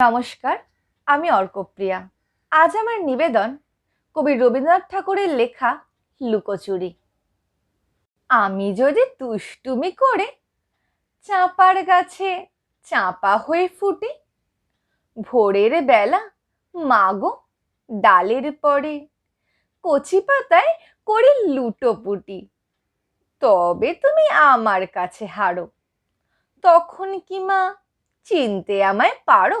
নমস্কার, আমি অর্কপ্রিয়া। আজ আমার নিবেদন কবি রবীন্দ্রনাথ ঠাকুরের লেখা লুকোচুরি। আমি যদি তুষ্টুমি করে চাঁপার গাছে চাঁপা হয়ে ফুটি, ভোরের বেলা মাগো ডালের পরে কচি পাতায় করি লুটোপুটি তবে তুমি আমার কাছে হারো, তখন কি মা চিনতে আমায় পারো?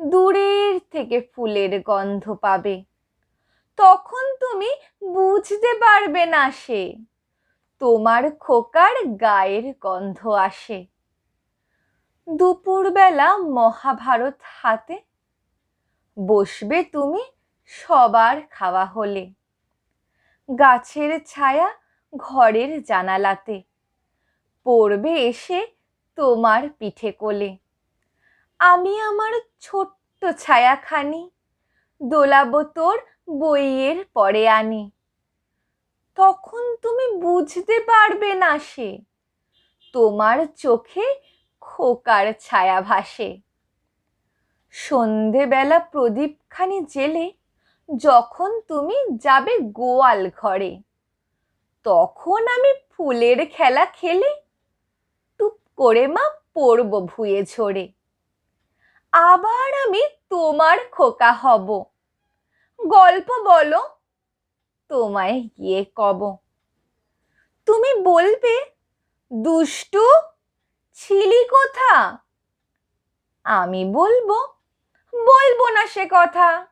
দূরের থেকে ফুলের গন্ধ পাবে। তখন তুমি বুঝতে পারবে না সে। তোমার খোকার গায়ের গন্ধ আসে। দুপুরবেলা মহাভারত হাতে বসবে তুমি সবার খাওয়া হলে। গাছের ছায়া ঘরের জানালাতে। পড়বে এসে তোমার পিঠে কোলে। আমি আমার ছোট্ট ছায়াখানি, দোলাবো তোর বইয়ের পরে আনি। তখন তুমি বুঝতে পারবে না সে, তোমার চোখে খোকার ছায়া ভাসে। সন্ধেবেলা প্রদীপখানি জেলে যখন তুমি যাবে গোয়াল ঘরে, তখন আমি ফুলের খেলা খেলে টুপ করে মা পড়ব ভুয়ে ঝরে। আবার আমি তোমার খোকা হব। গল্প বলো, তোমায় গিয়ে কব। তুমি বলবে, দুষ্টু, ছিলি কোথা? আমি বলব বলব না সে কথা।